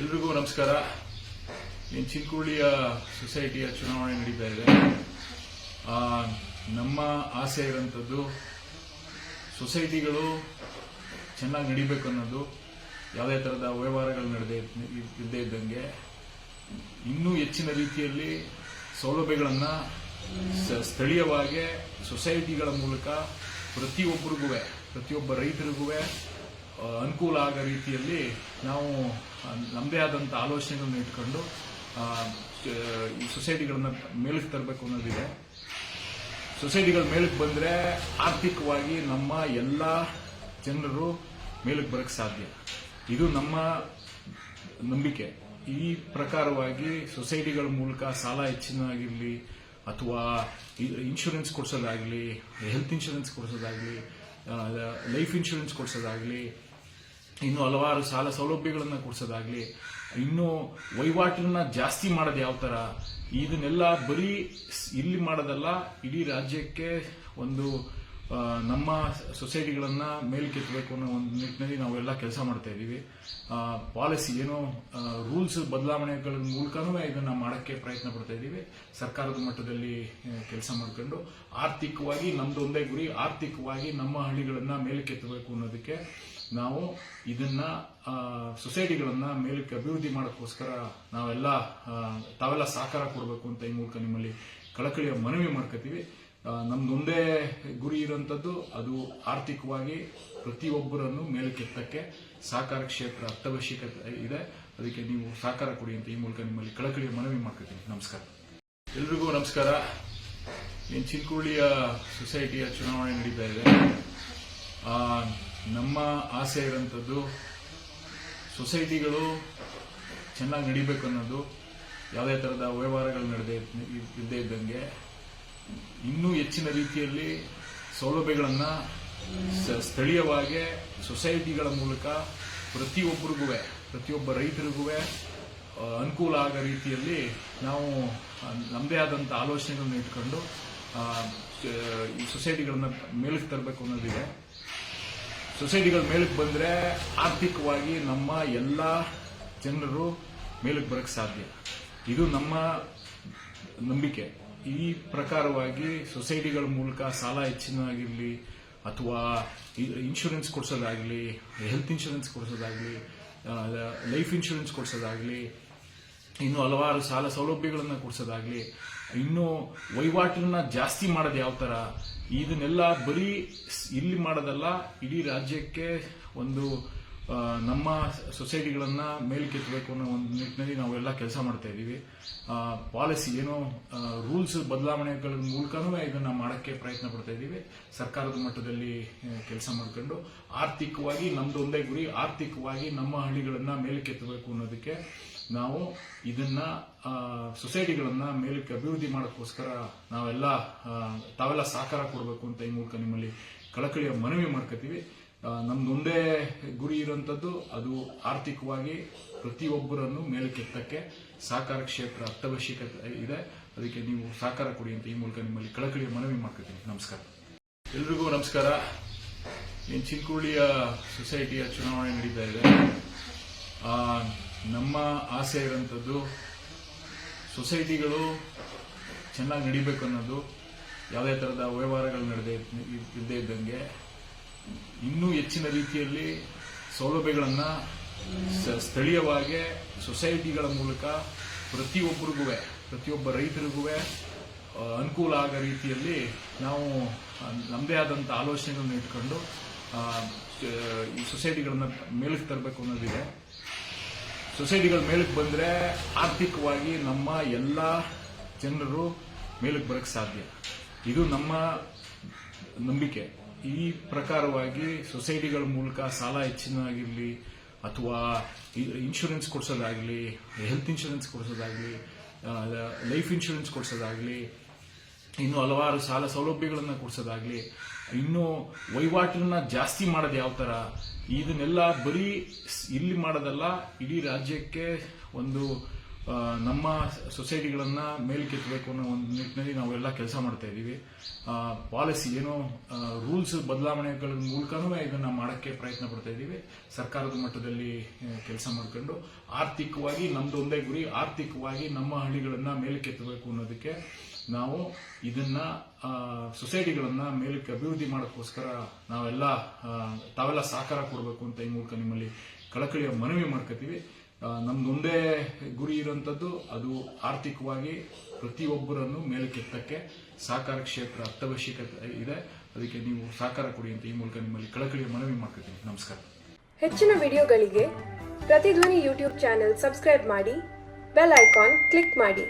ಎಲ್ರಿಗೂ ನಮಸ್ಕಾರ. ಏನು ಚಿನ್ಕುಳ್ಳಿಯ ಸೊಸೈಟಿಯ ಚುನಾವಣೆ ನಡೀತಾ ಇದೆ. ನಮ್ಮ ಆಸೆ ಇರೋಂಥದ್ದು ಸೊಸೈಟಿಗಳು ಚೆನ್ನಾಗಿ ನಡಿಬೇಕು ಅನ್ನೋದು. ಯಾವುದೇ ಥರದ ವ್ಯವಹಾರಗಳು ನಡೆದೇ ಇದ್ದೇ ಇದ್ದಂಗೆ ಇನ್ನೂ ಹೆಚ್ಚಿನ ರೀತಿಯಲ್ಲಿ ಸೌಲಭ್ಯಗಳನ್ನು ಸ್ಥಳೀಯವಾಗಿ ಸೊಸೈಟಿಗಳ ಮೂಲಕ ಪ್ರತಿಯೊಬ್ಬರಿಗೂ ಪ್ರತಿಯೊಬ್ಬ ರೈತರಿಗೂ ಅನುಕೂಲ ಆಗೋ ರೀತಿಯಲ್ಲಿ ನಾವು ನಮ್ಮದೇ ಆದಂಥ ಆಲೋಚನೆಗಳನ್ನ ಇಟ್ಕೊಂಡು ಈ ಸೊಸೈಟಿಗಳನ್ನ ಮೇಲಕ್ಕೆ ತರಬೇಕು ಅನ್ನೋದಿದೆ. ಸೊಸೈಟಿಗಳ ಮೇಲಕ್ಕೆ ಬಂದರೆ ಆರ್ಥಿಕವಾಗಿ ನಮ್ಮ ಎಲ್ಲ ಜನರು ಮೇಲಕ್ಕೆ ಬರಕ್ಕೆ ಸಾಧ್ಯ. ಇದು ನಮ್ಮ ನಂಬಿಕೆ. ಈ ಪ್ರಕಾರವಾಗಿ ಸೊಸೈಟಿಗಳ ಮೂಲಕ ಸಾಲ ಹೆಚ್ಚಿನಾಗಿರಲಿ, ಅಥವಾ ಇನ್ಶೂರೆನ್ಸ್ ಕೊಡಿಸೋದಾಗಲಿ, ಹೆಲ್ತ್ ಇನ್ಶೂರೆನ್ಸ್ ಕೊಡ್ಸೋದಾಗಲಿ ಲೈಫ್ ಇನ್ಶೂರೆನ್ಸ್ ಕೊಡ್ಸೋದಾಗಲಿ ಇನ್ನು ಹಲವಾರು ಸಾಲ ಸೌಲಭ್ಯಗಳನ್ನು ಕೊಡ್ಸೋದಾಗ್ಲಿ, ಇನ್ನು ವಹಿವಾಟನ್ನ ಜಾಸ್ತಿ ಮಾಡೋದು ಯಾವ ಥರ ಇದನ್ನೆಲ್ಲ ಬರೀ ಇಲ್ಲಿ ಮಾಡೋದಲ್ಲ, ಇಡೀ ರಾಜ್ಯಕ್ಕೆ ಒಂದು ನಮ್ಮ ಸೊಸೈಟಿಗಳನ್ನ ಮೇಲ್ಕೆತ್ತಬೇಕು ಅನ್ನೋ ಒಂದು ನಿಟ್ಟಿನಲ್ಲಿ ನಾವೆಲ್ಲ ಕೆಲಸ ಮಾಡ್ತಾ ಇದ್ದೀವಿ. ಪಾಲಿಸಿ ಏನೋ ರೂಲ್ಸ್ ಬದಲಾವಣೆಗಳ ಮೂಲಕನೂ ಇದನ್ನು ಮಾಡೋಕ್ಕೆ ಪ್ರಯತ್ನ ಪಡ್ತಾ ಇದ್ದೀವಿ. ಸರ್ಕಾರದ ಮಟ್ಟದಲ್ಲಿ ಕೆಲಸ ಮಾಡ್ಕೊಂಡು ಆರ್ಥಿಕವಾಗಿ ನಮ್ದೊಂದೇ ಗುರಿ, ಆರ್ಥಿಕವಾಗಿ ನಮ್ಮ ಹಳ್ಳಿಗಳನ್ನ ಮೇಲಕ್ಕೆತ್ತಬೇಕು ಅನ್ನೋದಕ್ಕೆ ನಾವು ಇದನ್ನ ಸೊಸೈಟಿಗಳನ್ನ ಮೇಲಕ್ಕೆ ಅಭಿವೃದ್ಧಿ ಮಾಡೋಕ್ಕೋಸ್ಕರ ನಾವೆಲ್ಲ ತಾವೆಲ್ಲ ಸಹಕಾರ ಕೊಡಬೇಕು ಅಂತ ಈ ಮೂಲಕ ನಿಮ್ಮಲ್ಲಿ ಕಳಕಳಿಯ ಮನವಿ ಮಾಡ್ಕೋತೀವಿ ನಮ್ದೊಂದೇ ಗುರಿ ಇರೋಂಥದ್ದು ಅದು ಆರ್ಥಿಕವಾಗಿ ಪ್ರತಿಯೊಬ್ಬರನ್ನು ಮೇಲಕ್ಕೆತ್ತಕ್ಕೆ ಸಹಕಾರ ಕ್ಷೇತ್ರ ಅತ್ಯವಶ್ಯಕತೆ ಇದೆ. ಅದಕ್ಕೆ ನೀವು ಸಹಕಾರ ಕೊಡಿ ಅಂತ ಈ ಮೂಲಕ ನಿಮ್ಮಲ್ಲಿ ಕಳಕಳಿಯ ಮನವಿ ಮಾಡ್ಕೊತೀನಿ. ನಮಸ್ಕಾರ. ಎಲ್ರಿಗೂ ನಮಸ್ಕಾರ. ಏನು ಚಿನ್ಕುಳ್ಳಿಯ ಸೊಸೈಟಿಯ ಚುನಾವಣೆ ನಡೀತಾ ಇದೆ. ನಮ್ಮ ಆಸೆ ಇರೋಂಥದ್ದು ಸೊಸೈಟಿಗಳು ಚೆನ್ನಾಗಿ ನಡಿಬೇಕು ಅನ್ನೋದು. ಯಾವುದೇ ಥರದ ವ್ಯವಹಾರಗಳು ನಡೆದೇ ಇದ್ದೇ ಇದ್ದಂಗೆ ಇನ್ನೂ ಹೆಚ್ಚಿನ ರೀತಿಯಲ್ಲಿ ಸೌಲಭ್ಯಗಳನ್ನು ಸ್ಥಳೀಯವಾಗಿ ಸೊಸೈಟಿಗಳ ಮೂಲಕ ಪ್ರತಿಯೊಬ್ಬರಿಗೂ ಪ್ರತಿಯೊಬ್ಬ ರೈತರಿಗೂ ಅನುಕೂಲ ಆಗೋ ರೀತಿಯಲ್ಲಿ ನಾವು ನಮ್ಮದೇ ಆದಂಥ ಆಲೋಚನೆಗಳನ್ನ ಇಟ್ಕೊಂಡು ಈ ಸೊಸೈಟಿಗಳನ್ನ ಮೇಲಕ್ಕೆ ತರಬೇಕು ಅನ್ನೋದಿದೆ. ಸೊಸೈಟಿಗಳ ಮೇಲಕ್ಕೆ ಬಂದರೆ ಆರ್ಥಿಕವಾಗಿ ನಮ್ಮ ಎಲ್ಲ ಜನರು ಮೇಲಕ್ಕೆ ಬರೋಕ್ಕೆ ಸಾಧ್ಯ. ಇದು ನಮ್ಮ ನಂಬಿಕೆ. ಈ ಪ್ರಕಾರವಾಗಿ ಸೊಸೈಟಿಗಳ ಮೂಲಕ ಸಾಲ ಹೆಚ್ಚಿನಾಗಿರಲಿ ಅಥವಾ ಇನ್ಶೂರೆನ್ಸ್ ಕೊಡ್ಸೋದಾಗಲಿ ಹೆಲ್ತ್ ಇನ್ಶೂರೆನ್ಸ್ ಕೊಡ್ಸೋದಾಗಲಿ ಲೈಫ್ ಇನ್ಶೂರೆನ್ಸ್ ಕೊಡ್ಸೋದಾಗಲಿ, ಇನ್ನು ಹಲವಾರು ಸಾಲ ಸೌಲಭ್ಯಗಳನ್ನು ಕೊಡಿಸೋದಾಗಲಿ, ಇನ್ನು ವಹಿವಾಟನ್ನ ಜಾಸ್ತಿ ಮಾಡೋದು ಯಾವ ಥರ ಇದನ್ನೆಲ್ಲ ಬರೀ ಇಲ್ಲಿ ಮಾಡೋದಲ್ಲ, ಇಡೀ ರಾಜ್ಯಕ್ಕೆ ಒಂದು ನಮ್ಮ ಸೊಸೈಟಿಗಳನ್ನ ಮೇಲ್ಕೆತ್ತಬೇಕು ಅನ್ನೋ ಒಂದು ನಿಟ್ಟಿನಲ್ಲಿ ನಾವೆಲ್ಲ ಕೆಲಸ ಮಾಡ್ತಾ ಇದ್ದೀವಿ. ಪಾಲಿಸಿ ಏನೋ ರೂಲ್ಸ್ ಬದಲಾವಣೆಗಳ ಮೂಲಕನೂ ಇದನ್ನು ಮಾಡೋಕ್ಕೆ ಪ್ರಯತ್ನ ಪಡ್ತಾ ಇದ್ದೀವಿ. ಸರ್ಕಾರದ ಮಟ್ಟದಲ್ಲಿ ಕೆಲಸ ಮಾಡ್ಕೊಂಡು ಆರ್ಥಿಕವಾಗಿ ನಮ್ದೊಂದೇ ಗುರಿ, ಆರ್ಥಿಕವಾಗಿ ನಮ್ಮ ಹಳ್ಳಿಗಳನ್ನ ಮೇಲಕ್ಕೆತ್ತಬೇಕು ಅನ್ನೋದಕ್ಕೆ ನಾವು ಇದನ್ನ ಸೊಸೈಟಿಗಳನ್ನ ಮೇಲಕ್ಕೆ ಅಭಿವೃದ್ಧಿ ಮಾಡೋಕ್ಕೋಸ್ಕರ ನಾವೆಲ್ಲ ತಾವೆಲ್ಲ ಸಹಕಾರ ಕೊಡಬೇಕು ಅಂತ ಈ ಮೂಲಕ ನಿಮ್ಮಲ್ಲಿ ಕಳಕಳಿಯ ಮನವಿ ಮಾಡ್ಕೋತೀವಿ. ನಮ್ದೊಂದೇ ಗುರಿ ಇರುವಂತದ್ದು ಅದು ಆರ್ಥಿಕವಾಗಿ ಪ್ರತಿಯೊಬ್ಬರನ್ನು ಮೇಲಕ್ಕೆತ್ತಕ್ಕೆ ಸಹಕಾರ ಕ್ಷೇತ್ರ ಅತ್ಯವಶ್ಯಕತೆ ಇದೆ. ಅದಕ್ಕೆ ನೀವು ಸಹಕಾರ ಕೊಡಿ ಅಂತ ಈ ಮೂಲಕ ನಿಮ್ಮಲ್ಲಿ ಕಳಕಳಿಯ ಮನವಿ ಮಾಡ್ಕೋತೀನಿ. ನಮಸ್ಕಾರ. ಎಲ್ರಿಗೂ ನಮಸ್ಕಾರ. ಏನು ಚಿನ್ಕುಳಿಯ ಸೊಸೈಟಿಯ ಚುನಾವಣೆ ನಡೀತಾ ಇದೆ. ನಮ್ಮ ಆಸೆ ಇರುವಂಥದ್ದು ಸೊಸೈಟಿಗಳು ಚೆನ್ನಾಗಿ ನಡಿಬೇಕು ಅನ್ನೋದು. ಯಾವುದೇ ಥರದ ವ್ಯವಹಾರಗಳು ನಡೆದೇ ಇದ್ದೇ ಇದ್ದಂಗೆ ಇನ್ನೂ ಹೆಚ್ಚಿನ ರೀತಿಯಲ್ಲಿ ಸೌಲಭ್ಯಗಳನ್ನು ಸ್ಥಳೀಯವಾಗಿ ಸೊಸೈಟಿಗಳ ಮೂಲಕ ಪ್ರತಿಯೊಬ್ಬರಿಗೂ ಪ್ರತಿಯೊಬ್ಬ ರೈತರಿಗೂ ಅನುಕೂಲ ಆಗೋ ರೀತಿಯಲ್ಲಿ ನಾವು ನಮ್ಮದೇ ಆದಂಥ ಆಲೋಚನೆಗಳನ್ನ ಇಟ್ಕೊಂಡು ಈ ಸೊಸೈಟಿಗಳನ್ನ ಮೇಲಕ್ಕೆ ತರಬೇಕು ಅನ್ನೋದಿದೆ. ಸೊಸೈಟಿಗಳ ಮೇಲಕ್ಕೆ ಬಂದರೆ ಆರ್ಥಿಕವಾಗಿ ನಮ್ಮ ಎಲ್ಲ ಜನರು ಮೇಲಕ್ಕೆ ಬರೋಕ್ಕೆ ಸಾಧ್ಯ. ಇದು ನಮ್ಮ ನಂಬಿಕೆ. ಈ ಪ್ರಕಾರವಾಗಿ ಸೊಸೈಟಿಗಳ ಮೂಲಕ ಸಾಲ ಹೆಚ್ಚಿನಾಗಿರಲಿ ಅಥವಾ ಇನ್ಶೂರೆನ್ಸ್ ಕೊಡ್ಸೋದಾಗಲಿ ಹೆಲ್ತ್ ಇನ್ಶೂರೆನ್ಸ್ ಕೊಡ್ಸೋದಾಗಲಿ ಲೈಫ್ ಇನ್ಶೂರೆನ್ಸ್ ಕೊಡ್ಸೋದಾಗಲಿ, ಇನ್ನು ಹಲವಾರು ಸಾಲ ಸೌಲಭ್ಯಗಳನ್ನು ಕೊಡಿಸೋದಾಗಲಿ, ಇನ್ನು ವಹಿವಾಟನ್ನ ಜಾಸ್ತಿ ಮಾಡೋದು ಯಾವ ಥರ ಇದನ್ನೆಲ್ಲ ಬರೀ ಇಲ್ಲಿ ಮಾಡೋದಲ್ಲ, ಇಡೀ ರಾಜ್ಯಕ್ಕೆ ಒಂದು ನಮ್ಮ ಸೊಸೈಟಿಗಳನ್ನ ಮೇಲ್ಕೆತ್ತಬೇಕು ಅನ್ನೋ ಒಂದು ನಿಟ್ಟಿನಲ್ಲಿ ನಾವೆಲ್ಲ ಕೆಲಸ ಮಾಡ್ತಾ ಇದ್ದೀವಿ. ಪಾಲಿಸಿ ಏನೋ ರೂಲ್ಸ್ ಬದಲಾವಣೆಗಳ ಮೂಲಕನೂ ಇದನ್ನು ಮಾಡಕ್ಕೆ ಪ್ರಯತ್ನ ಪಡ್ತಾ ಇದ್ದೀವಿ. ಸರ್ಕಾರದ ಮಟ್ಟದಲ್ಲಿ ಕೆಲಸ ಮಾಡ್ಕೊಂಡು ಆರ್ಥಿಕವಾಗಿ ನಮ್ಮದೊಂದೇ ಗುರಿ, ಆರ್ಥಿಕವಾಗಿ ನಮ್ಮ ಹಳ್ಳಿಗಳನ್ನ ಮೇಲ್ಕೆತ್ತಬೇಕು ಅನ್ನೋದಕ್ಕೆ ನಾವು ಇದನ್ನ ಸೊಸೈಟಿಗಳನ್ನ ಮೇಲಕ್ಕೆ ಅಭಿವೃದ್ಧಿ ಮಾಡೋಕ್ಕೋಸ್ಕರ ನಾವೆಲ್ಲ ತಾವೆಲ್ಲ ಸಹಕಾರ ಕೊಡಬೇಕು ಅಂತ ಈ ಮೂಲಕ ನಿಮ್ಮಲ್ಲಿ ಕಳಕಳಿಯ ಮನವಿ ಮಾಡ್ಕೋತೀವಿ ನಮ್ದೊಂದೇ ಗುರಿ ಇರುವಂಥದ್ದು ಅದು ಆರ್ಥಿಕವಾಗಿ ಪ್ರತಿಯೊಬ್ಬರನ್ನು ಮೇಲಕ್ಕೆತ್ತಕ್ಕೆ ಸಹಕಾರ ಕ್ಷೇತ್ರ ಅತ್ಯವಶ್ಯಕತೆ ಇದೆ. ಅದಕ್ಕೆ ನೀವು ಸಹಕಾರ ಕೊಡಿ ಅಂತ ಈ ಮೂಲಕ ನಿಮ್ಮಲ್ಲಿ ಕಳಕಳಿಯ ಮನವಿ ಮಾಡ್ತೀನಿ ನಮಸ್ಕಾರ. ಹೆಚ್ಚಿನ ವಿಡಿಯೋಗಳಿಗೆ ಪ್ರತಿಧ್ವನಿ ಯೂಟ್ಯೂಬ್ ಚಾನೆಲ್ ಸಬ್ಸ್ಕ್ರೈಬ್ ಮಾಡಿ, ಬೆಲ್ ಐಕಾನ್ ಕ್ಲಿಕ್ ಮಾಡಿ.